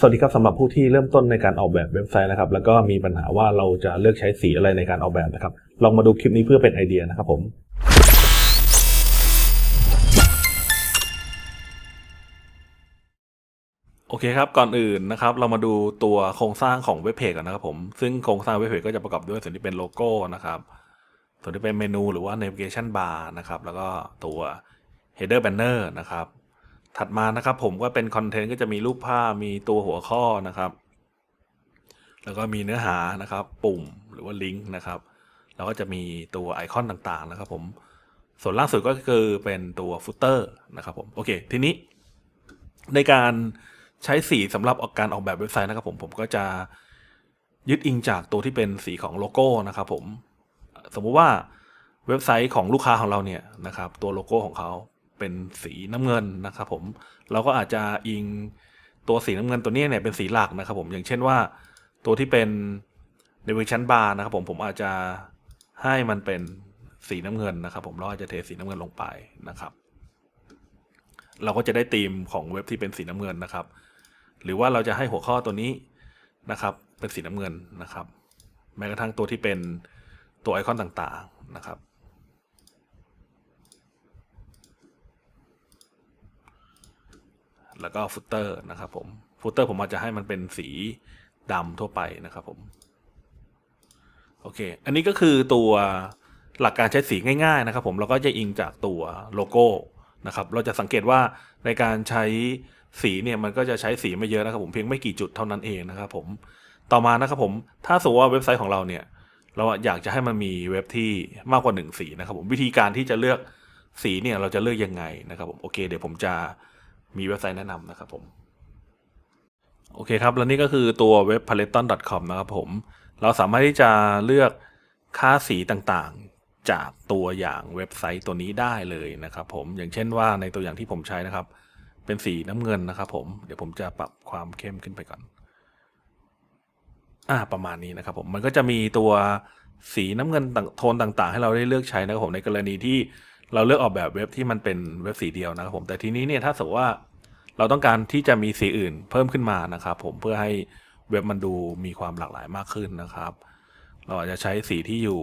สวัสดีครับสำหรับผู้ที่เริ่มต้นในการออกแบบเว็บไซต์นะครับ แล้วก็มีปัญหาว่าเราจะเลือกใช้สีอะไรในการออกแบบนะครับ ลองมาดูคลิปนี้เพื่อเป็นไอเดียนะครับผม โอเคครับ ก่อนอื่นนะครับ เรามาดูตัวโครงสร้างของเว็บเพจก่อนนะครับผม ซึ่งโครงสร้างเว็บเพจก็จะประกอบด้วยส่วนที่เป็นโลโก้นะครับ ส่วนที่เป็นเมนูหรือว่า navigation bar นะครับ แล้วก็ตัว header banner นะครับ ถัดมานะครับผมก็เป็นคอนเทนต์ก็จะมีรูปภาพมีตัวหัวข้อนะครับ แล้วก็มีเนื้อหานะครับ ปุ่มหรือว่าลิงก์นะครับแล้วก็จะมีตัวไอคอนต่างๆนะครับ ผมส่วนล่างสุดก็คือเป็นตัวฟุตเตอร์นะครับผมโอเค ทีนี้ ในการใช้สีสำหรับการออกแบบเว็บไซต์นะครับ ผมผมก็จะยึดอิงจากตัวที่เป็นสีของโลโก้นะครับ ผมสมมุติว่าเว็บไซต์ของลูกค้าของเราเนี่ยนะครับ ตัวโลโก้ของเขา เป็นสีน้ำเงินนะครับผมเราก็อาจจะอิงตัวสีน้ำเงินตัวนี้เนี่ยเป็นสีหลักนะครับผมอย่างเช่นว่าตัวที่เป็น navigation bar นะครับผมผมอาจจะให้มันเป็นสีน้ำเงินนะครับ ผมเราอาจจะเทสีน้ำเงินลงไปนะครับ เราก็จะได้ธีมของเว็บที่เป็นสีน้ำเงินนะครับ หรือว่าเราจะให้หัวข้อตัวนี้นะครับ เป็นสีน้ำเงินนะครับ แม้กระทั่งตัวที่เป็นตัวไอคอนต่างๆนะครับ แล้วก็ฟุตเตอร์นะครับผมฟุตเตอร์ผมอาจจะให้มันเป็นสีดำทั่วไปนะครับผมโอเค อันนี้ก็คือตัวหลักการใช้สีง่ายๆนะครับผมเราก็จะอิงจากตัวโลโก้นะครับ เราจะสังเกตว่าในการใช้สีเนี่ยมันก็จะใช้สีไม่เยอะนะครับผมเพียงไม่กี่จุดเท่านั้นเองนะครับผมต่อมานะครับผมถ้าสมมติว่าเว็บไซต์ของเราเนี่ยเราอยากจะให้มันมีเว็บที่มากกว่าหนึ่งสีนะครับผมวิธีการที่จะเลือกสีเนี่ยเราจะเลือกยังไงนะครับผมโอเค เดี๋ยวผมจะ มีเว็บไซต์แนะนำนะครับผม โอเคครับ แล้วนี่ก็คือตัวเว็บ paleton.com นะครับผม เราสามารถที่จะเลือกค่าสีต่างๆ จากตัวอย่างเว็บไซต์ตัวนี้ได้เลยนะครับผม อย่างเช่นว่าในตัวอย่างที่ผมใช้นะครับ เป็นสีน้ำเงินนะครับผม เดี๋ยวผมจะปรับความเข้มขึ้นไปก่อน อ่า ประมาณนี้นะครับผม มันก็จะมีตัวสีน้ำเงินต่างโทนต่างๆ ให้เราได้เลือกใช้นะครับผม ในกรณีที่ เราเลือกออกแบบเว็บที่มันเป็นเว็บสีเดียวนะครับผม แต่ทีนี้เนี่ยถ้าสมมติว่าเราต้องการที่จะมีสีอื่นเพิ่มขึ้นมานะครับผมเพื่อให้เว็บมันดูมีความหลากหลายมากขึ้นนะครับ เราอาจจะใช้สีที่อยู่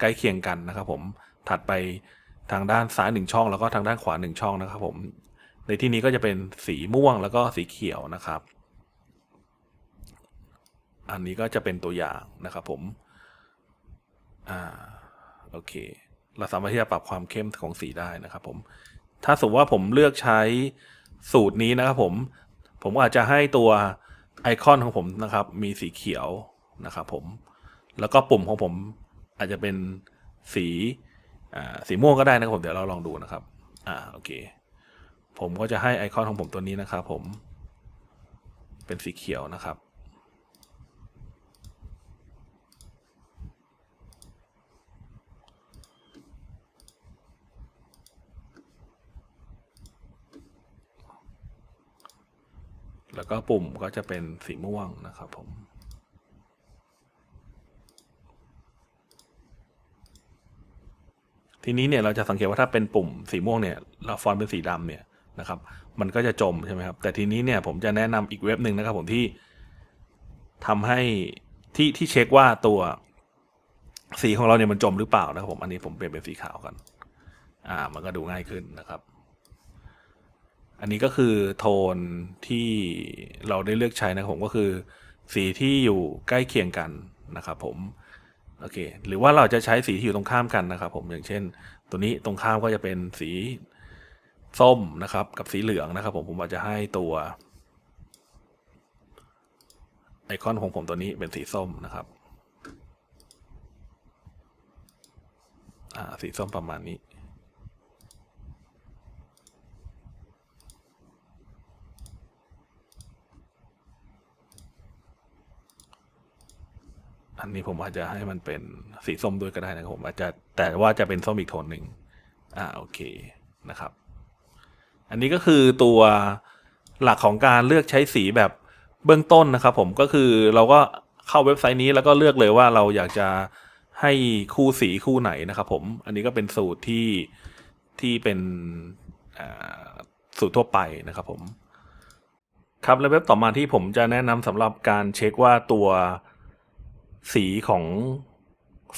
ใกล้เคียงกันนะครับ ผมถัดไปทางด้านซ้ายหนึ่งช่อง แล้วก็ทางด้านขวาหนึ่งช่องนะครับ ผม ในที่นี้ก็จะเป็นสีม่วงแล้วก็สีเขียวนะครับ อันนี้ก็จะเป็นตัวอย่างนะครับ ผมอ่าโอเค เราสามารถที่จะปรับความเข้มของสีได้นะครับผมถ้าสมมติว่าผมเลือกใช้สูตรนี้นะครับผมผมอาจจะให้ตัวไอคอนของผมนะครับ มีสีเขียวนะครับผมแล้วก็ปุ่มของผมอาจจะเป็นสีสีม่วงก็ได้นะครับผมเดี๋ยวเราลองดูนะครับอ่าโอเค ผมก็จะให้ไอคอนของผมตัวนี้นะครับผมเป็นสีเขียวนะครับ ก็ปุ่มก็จะเป็นสีม่วงนะครับผมทีนี้เนี่ยเราจะสังเกตว่าถ้าเป็นปุ่มสีม่วงเนี่ยเราฟอนต์เป็นสีดำเนี่ยนะครับ มันก็จะจมใช่ไหมครับ แต่ทีนี้เนี่ยผมจะแนะนำอีกเว็บหนึ่งนะครับผมที่ทำให้ที่ที่เช็คว่าตัวสีของเราเนี่ยมันจมหรือเปล่านะครับผมอันนี้ผมเปลี่ยนเป็นสีขาวกัน อ่า มันก็ดูง่ายขึ้นนะครับ อันนี้ก็คือโทนที่เราได้เลือกใช้นะครับผมก็คือ สีที่อยู่ใกล้เคียงกันนะครับผมโอเคหรือว่าเราจะใช้สีที่อยู่ตรงข้ามกันนะครับ ผมอย่างเช่น ตัวนี้ตรงข้ามก็จะเป็นสีส้มนะครับ กับสีเหลืองนะครับผมผมอาจจะให้ตัวไอคอนของผมตัวนี้เป็นสีส้มนะครับอ่าสีส้มประมาณนี้ นนี้ผมอาจจะให้มันเป็นสีส้มด้วยก็ได้นะครับผมอาจจะแต่ว่าจะเป็นส้มอีกโทนหนึ่งอ่าโอเคนะครับ อันนี้ก็คือตัวหลักของการเลือกใช้สีแบบเบื้องต้นนะครับผมก็คือเราก็เข้าเว็บไซต์นี้แล้วก็เลือกเลยว่าเราอยากจะให้คู่สีคู่ไหนนะครับผม อันนี้ก็เป็นสูตรที่ที่เป็นสูตรทั่วไปนะครับผม ครับแล้วเว็บต่อมาที่ผมจะแนะนำสำหรับการเช็คว่าตัว สีของ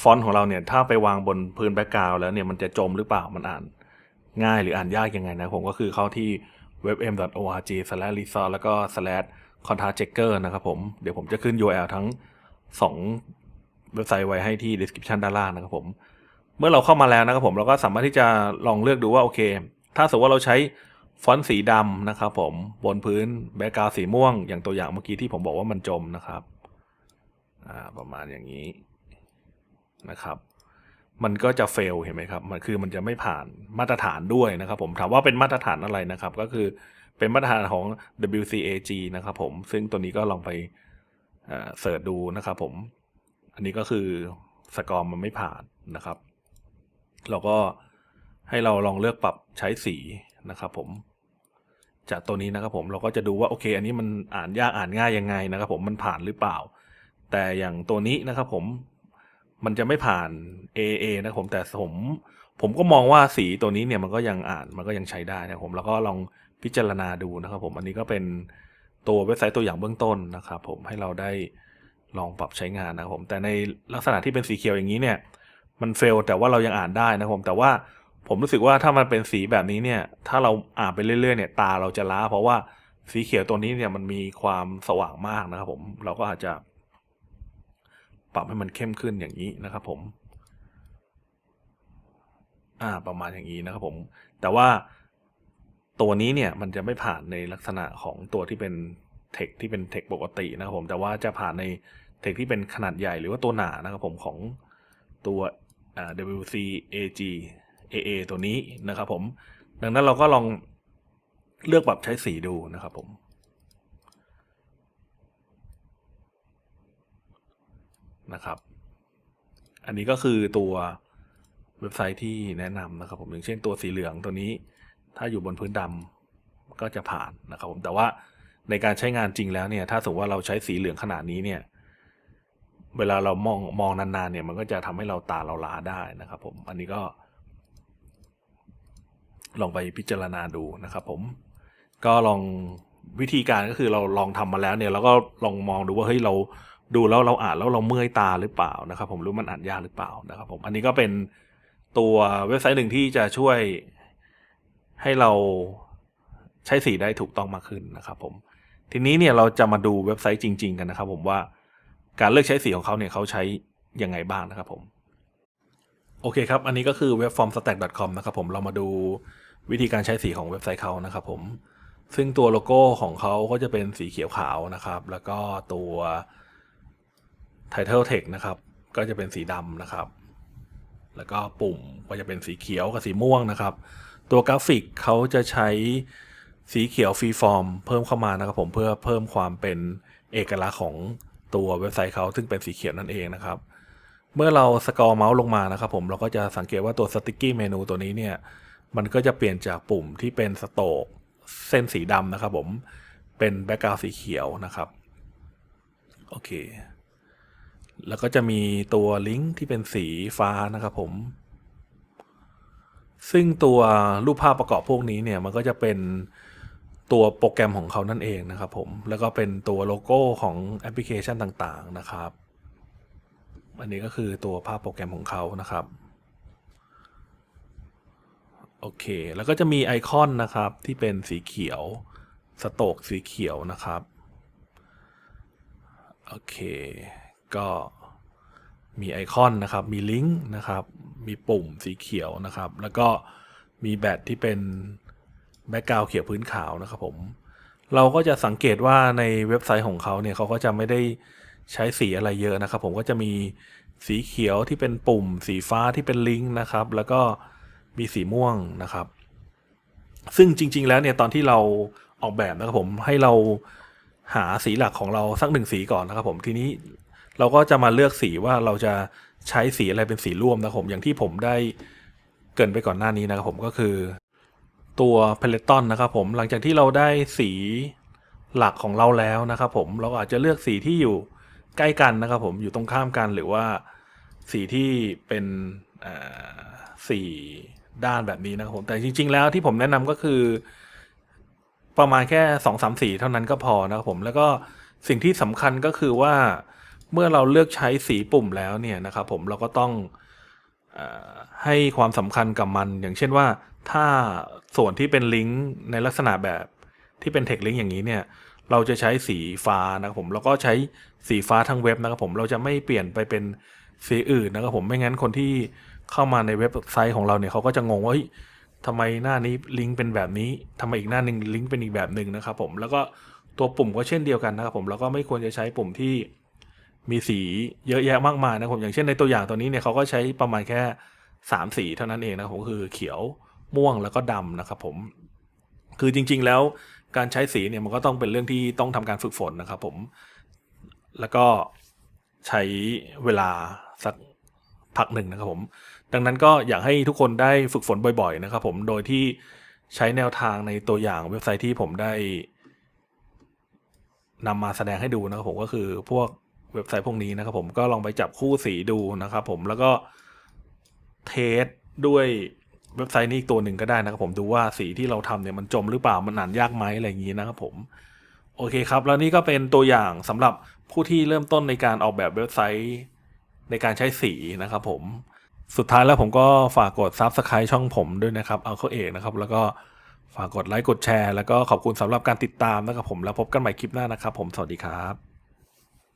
ฟอนต์ของเราเนี่ย ถ้าไปวางบนพื้นแบ็กกราวแล้วเนี่ยมันจะจมหรือเปล่ามันอ่าน ง่ายหรืออ่านยากยังไงนะ ผมก็คือเข้าที่ webm.org/resource แล้วก็ slash contact checker นะครับผม เดี๋ยวผมจะขึ้น URL ทั้ง 2 เว็บไซต์ไว้ให้ที่ description ด้านล่างนะครับผม เมื่อเราเข้ามาแล้วนะครับผมเราก็สามารถที่จะลองเลือกดูว่าโอเค ถ้าสมมติว่าเราใช้ฟอนต์สีดำนะครับผมบนพื้นแบ็กกราวสีม่วง อย่างตัวอย่างเมื่อกี้ที่ผมบอกว่ามันจมนะครับ ประมาณอย่างนี้นะครับ มันก็จะเฟลเห็นไหมครับ มันคือมันจะไม่ผ่านมาตรฐานด้วยนะครับ ผมถามว่าเป็นมาตรฐานอะไรนะครับ ก็คือเป็นมาตรฐานของ WCAG นะครับผมซึ่งตัวนี้ก็ลองไปเสิร์ชดูนะครับผม อันนี้ก็คือสกอร์มันไม่ผ่านนะครับ เราก็ให้เราลองเลือกปรับใช้สีนะครับ ผม จากตัวนี้นะครับผมเราก็จะดูว่าโอเค อันนี้มันอ่านยากอ่านง่ายยังไงนะครับ ผมมันผ่านหรือเปล่า แต่อย่างตัวนี้นะครับผมมันจะไม่ผ่าน AA นะครับผมแต่ผมผมก็มองว่าสีตัวนี้เนี่ยมันก็ยังอ่านมันก็ยังใช้ได้นะครับผมแล้วก็ลองพิจารณาดูนะครับผมอันนี้ก็เป็นตัวเว็บไซต์ตัวอย่างเบื้องต้นนะครับผมให้เราได้ลองปรับใช้งานนะครับผมแต่ในลักษณะที่เป็นสีเขียวอย่างนี้เนี่ยมันเฟลแต่ว่าเรายังอ่านได้นะครับผมแต่ว่าผมรู้สึกว่าถ้ามันเป็นสีแบบนี้เนี่ย ถ้าเราอ่านไปเรื่อยๆเนี่ยตาเราจะล้า เพราะว่าสีเขียวตัวนี้เนี่ยมันมีความสว่างมากนะครับผมเราก็อาจจะ ปรับให้มันเข้มขึ้นอย่างนี้นะครับผม อ่าประมาณอย่างนี้นะครับผม แต่ว่าตัวนี้เนี่ยมันจะไม่ผ่านในลักษณะของตัวที่เป็นเทคที่เป็นเทคปกตินะครับผมแต่ว่าจะผ่านในเทคที่เป็นขนาดใหญ่หรือว่าตัวหนานะครับผมของตัว WCAG AA ตัวนี้นะครับผม ดังนั้นเราก็ลองเลือกปรับใช้สีดูนะครับผม นะครับ อันนี้ก็คือตัวเว็บไซต์ที่แนะนำนะครับ ผมอย่างเช่นตัวสีเหลืองตัวนี้ ถ้าอยู่บนพื้นดำก็จะผ่านนะครับ ผมแต่ว่าในการใช้งานจริงแล้วเนี่ย ถ้าสมมติว่าเราใช้สีเหลืองขนาดนี้เนี่ย เวลาเรามองมองนานๆ เนี่ย มันก็จะทำให้เราตาเราล้าได้นะครับ ผมอันนี้ก็ ลองไปพิจารณาดูนะครับ ผมก็ลองวิธีการก็คือเราลองทำมาแล้วเนี่ยเราก็ลองมองดูว่าเฮ้ยเรา ดูแล้วเราอ่านแล้วเราเมื่อยตาหรือเปล่านะครับ ผมรือมันอ่านยากหรือเปล่านะครับ ผมอันนี้ก็เป็นตัวเว็บไซต์หนึ่งที่จะช่วยให้เราใช้สีได้ถูกต้องมากขึ้นนะครับผมทีนี้เนี่ยเราจะมาดูเว็บไซต์จริง ๆ กันนะครับ ผมว่าการเลือกใช้สีของเขาเนี่ยเขาใช้ยังไงบ้างนะครับผมโอเคครับ อันนี้ก็คือเว็บ formstack.com นะครับผมเรามาดูวิธีการใช้สีของเว็บไซต์เขานะครับผมซึ่งตัวโลโก้ของเขาก็จะเป็นสีเขียวขาวนะครับ แล้วก็ตัว Title Text นะครับ ก็จะเป็นสีดำนะครับ แล้วก็ปุ่มก็จะเป็นสีเขียวกับสีม่วงนะครับ ตัวกราฟิกเขาจะใช้สีเขียวฟรีฟอร์มเพิ่มเข้ามานะครับผมเพื่อเพิ่มความเป็นเอกลักษณ์ของตัวเว็บไซต์เขาซึ่งเป็นสีเขียวนั่นเองนะครับ เมื่อเราสกอร์เมาส์ลงมานะครับผมเราก็จะสังเกตว่าตัวสติ๊กกี้เมนูตัวนี้เนี่ยมันก็จะเปลี่ยนจากปุ่มที่เป็นสโตกเส้นสีดำนะครับผมเป็นแบ็กกราวสีเขียวนะครับ โอเค แล้วก็จะมีตัวลิงก์ที่เป็นสีฟ้านะครับผม ซึ่งตัวรูปภาพประกอบพวกนี้เนี่ยมันก็จะเป็นตัวโปรแกรมของเขานั่นเองนะครับผม แล้วก็เป็นตัวโลโก้ของแอปพลิเคชันต่างๆนะครับ อันนี้ก็คือตัวภาพโปรแกรมของเขานะครับโอเค แล้วก็จะมีไอคอนนะครับที่เป็นสีเขียว สโตกสีเขียวนะครับ โอเค ก็มีไอคอนนะครับ มีลิงก์นะครับ มีปุ่มสีเขียวนะครับ แล้วก็มีแบตที่เป็นแบ็กกราวเขียวพื้นขาวนะครับผม เราก็จะสังเกตว่าในเว็บไซต์ของเขาเนี่ยเขาก็จะไม่ได้ใช้สีอะไรเยอะนะครับ ผมก็จะมีสีเขียวที่เป็นปุ่ม สีฟ้าที่เป็นลิงก์นะครับ แล้วก็มีสีม่วงนะครับ ซึ่งจริง ๆ แล้วเนี่ยตอนที่เราออกแบบนะครับผมให้เราหาสีหลักของเราสักหนึ่งสีก่อนนะครับผมทีนี้ เราก็จะมาเลือกสีว่าเราจะใช้สีอะไรเป็นสีร่วมนะครับผม อย่างที่ผมได้เกินไปก่อนหน้านี้นะครับผมก็คือ ตัวเพลตอนนะครับผมหลังจากที่เราได้สีหลักของเราแล้วนะครับผมเราอาจจะเลือกสีที่อยู่ใกล้กันนะครับผมอยู่ตรงข้ามกันหรือว่าสีที่เป็นสีด้านแบบนี้นะครับผมแต่จริง ๆ แล้วที่ผมแนะนำก็คือ ประมาณแค่สองสามสีเท่านั้นก็พอนะครับผมแล้วก็สิ่งที่สำคัญก็คือว่า เมื่อเราเลือกใช้สีปุ่มแล้วเนี่ยนะครับผมเราก็ต้องอให้ความสำคัญกับมัน อย่างเช่นว่าถ้าส่วนที่เป็นลิงก์ในลักษณะแบบที่เป็น text link อย่างนี้เนี่ยเราจะใช้สีฟ้านะครับผมแล้วก็ใช้สีฟ้าทั้งเว็บนะครับผมเราจะไม่เปลี่ยนไปเป็นสีอื่นนะครับผมไม่งั้นคนที่เข้ามาในเว็บไซต์ของเราเนี่ยเขาก็จะงงว่าเฮ้ยทำไมหน้านี้ลิงก์เป็นแบบนี้ทำไมอีกหน้านึงลิงก์เป็นอีกแบบหนึ่งนะครับผมแล้วก็ตัวปุ่มก็เช่นเดียวกันนะครับผมแล้วก็ไม่ควรจะใช้ปุ่มที่ มีสีเยอะแยะมากมายนะครับผมอย่างเช่นในตัวอย่างตัวนี้เนี่ยเขาก็ใช้ประมาณแค่สามสีเท่านั้นเองนะครับผมคือเขียวม่วงแล้วก็ดำนะครับผมคือจริง ๆ แล้วการใช้สีเนี่ยมันก็ต้องเป็นเรื่องที่ต้องทำการฝึกฝนนะครับผมแล้วก็ใช้เวลาสักพักหนึ่งนะครับผม ดังนั้นก็อยากให้ทุกคนได้ฝึกฝนบ่อย ๆ นะครับผมโดยที่ใช้แนวทางในตัวอย่างเว็บไซต์ที่ผมได้นำมาแสดงให้ดูนะครับผมก็คือพวก เว็บไซต์พวกนี้นะครับผมก็ลองไปจับคู่สีดูนะครับผมแล้วก็เทสด้วยเว็บไซต์นี้อีกตัวหนึ่งก็ได้นะครับผมดูว่าสีที่เราทำเนี่ยมันจมหรือเปล่ามันอ่านยากไหมอะไรอย่างนี้นะครับผมโอเคครับ แล้วนี่ก็เป็นตัวอย่างสำหรับผู้ที่เริ่มต้นในการออกแบบเว็บไซต์ในการใช้สีนะครับผมสุดท้ายแล้วผมก็ฝากกด Subscribe ช่องผมด้วยนะครับเอาเข้าเอกนะครับ แล้วก็ฝากกดไลค์กดแชร์ แล้วก็ขอบคุณสำหรับการติดตามนะครับผมแล้วพบกันใหม่คลิปหน้านะครับ ผมสวัสดีครับ